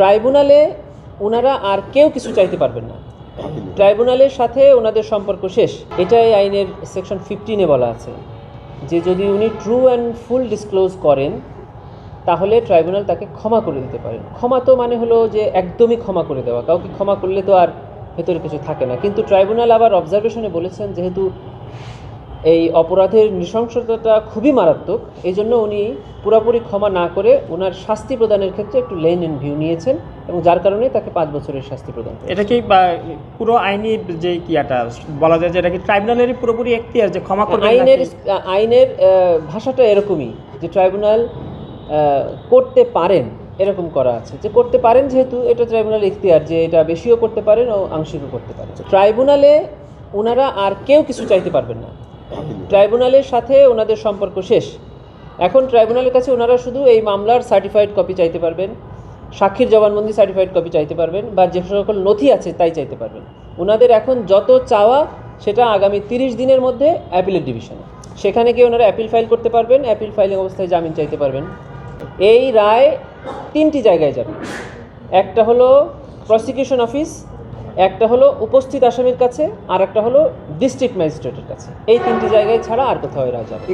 ট্রাইব্যুনালে ওনারা আর কেউ কিছু চাইতে পারবেন না। ট্রাইব্যুনালের সাথে ওনাদের সম্পর্ক শেষ। এটাই আইনের সেকশন ফিফটিনে বলা আছে। যে যদি উনি ট্রু অ্যান্ড ফুল ডিসক্লোজ করেন, তাহলে ট্রাইব্যুনাল তাকে ক্ষমা করে দিতে পারেন। ক্ষমা তো মানে হলো যে একদমই ক্ষমা করে দেওয়া। কাউকে ক্ষমা করলে তো আর ভেতরে কিছু থাকে না। কিন্তু ট্রাইব্যুনাল আবার অবজারভেশনে বলেছেন, যেহেতু এই অপরাধের নৃশংসতাটা খুবই মারাত্মক। এই জন্য উনি পুরোপুরি ক্ষমা না করে ওনার শাস্তি প্রদানের ক্ষেত্রে একটু লেন এন্ড ভিউ নিয়েছেন এবং যার কারণে তাকে পাঁচ বছরের শাস্তি প্রদান। এটা কি পুরো আইনি যে কিয়াটা বলা যায় যে এটা কি ট্রাইব্যুনালেরই পুরোপুরি এখতিয়ার যে ক্ষমা করবে আইনের আইনের ভাষাটা এরকমই যে ট্রাইব্যুনাল করতে পারেন এরকম করা আছে। যে করতে পারেন যেহেতু এটা ট্রাইব্যুনাল ইখতিয়ার যে এটা বেশিও করতে পারেন ও আংশিকও করতে পারেন। ট্রাইব্যুনালে ওনারা আর কেউ কিছু চাইতে পারবেন না। ট্রাইব্যুনালের সাথে ওনাদের সম্পর্ক শেষ। এখন ট্রাইব্যুনালের কাছে ওনারা শুধু এই মামলার সার্টিফাইড কপি চাইতে পারবেন, সাক্ষীর জবানবন্দি সার্টিফাইড কপি চাইতে পারবেন, বা যে সকল নথি আছে তাই চাইতে পারবেন। ওনাদের এখন যত চাওয়া, সেটা আগামী তিরিশ দিনের মধ্যে অ্যাপিলের ডিভিশনে সেখানে গিয়ে ওনারা অ্যাপিল ফাইল করতে পারবেন অ্যাপিল ফাইলিং অবস্থায় জামিন চাইতে পারবেন। এই রায় তিনটি জায়গায় যাবে। একটা হলো প্রসিকিউশন অফিস একটা হলো উপস্থিত আসামির কাছে আর একটা হলো ডিস্ট্রিক্ট ম্যাজিস্ট্রেটের কাছে। এই তিনটি জায়গায় ছাড়া আর কোথাও এরা যাবে